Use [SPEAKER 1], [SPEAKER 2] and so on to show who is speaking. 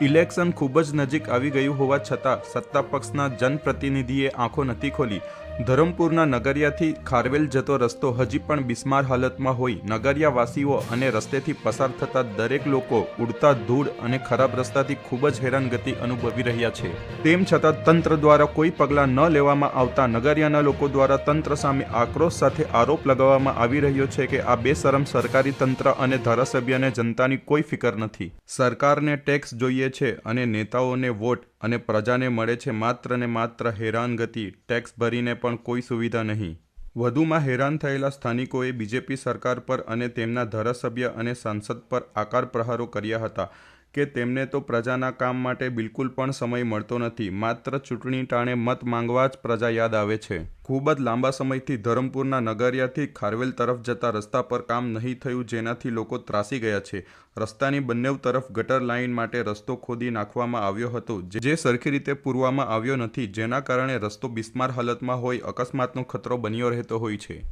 [SPEAKER 1] Election ખૂબ જ નજીક આવી ગયું હોવા છતાં સત્તા પક્ષના જનપ્રતિનિધિએ આંખો નથી ખોલી. ધરમપુરના નગરિયાથી ખારવેલ જતો રસ્તો હજી પણ બિસ્માર હાલતમાં હોઈ નગરિયાવાસીઓ અને રસ્તેથી પસાર થતા દરેક લોકો ઉડતા ધૂળ અને ખરાબ રસ્તાથી ખૂબ જ હેરાનગતિ અનુભવી રહ્યા છે. તેમ છતાં તંત્ર દ્વારા કોઈ પગલાં ન લેવામાં આવતા નગરિયાના લોકો દ્વારા તંત્ર સામે આક્રોશ સાથે આરોપ લગાવવામાં આવી રહ્યો છે કે આ બેશરમ સરકારી તંત્ર અને ધારાસભ્યને જનતાની કોઈ ફિકર નથી. સરકારને ટેક્સ જોઈએ છે અને નેતાઓને વોટ અને પ્રજાને મળે છે માત્ર ને માત્ર હેરાનગતિ ટેક્સ ભરીને પણ કોઈ સુવિધા નહીં. વધુમાં હેરાન થયેલા સ્થાનિકોએ બીજેપી સરકાર પર અને તેમના ધારાસભ્ય અને સાંસદ પર આકાર પ્રહારો કર્યા હતા. કે તેમને તો પ્રજાના કામ માટે બિલકુલ પણ સમય મળતો નથી. માત્ર ચૂંટણી ટાણે મત માંગવા જ પ્રજા યાદ આવે છે. ખૂબ જ લાંબા સમયથી ધરમપુરના નગરિયાથી ખારવેલ તરફ જતા રસ્તા પર કામ નહીં થયું જેનાથી લોકો ત્રાસી ગયા છે. રસ્તાની બંને તરફ ગટર લાઇન માટે રસ્તો ખોદી નાખવામાં આવ્યો હતો, જે સરખી રીતે પૂરવામાં આવ્યો નથી, જેના કારણે રસ્તો બિસ્માર હાલતમાં હોય અકસ્માતનો ખતરો બન્યો રહેતો હોય છે.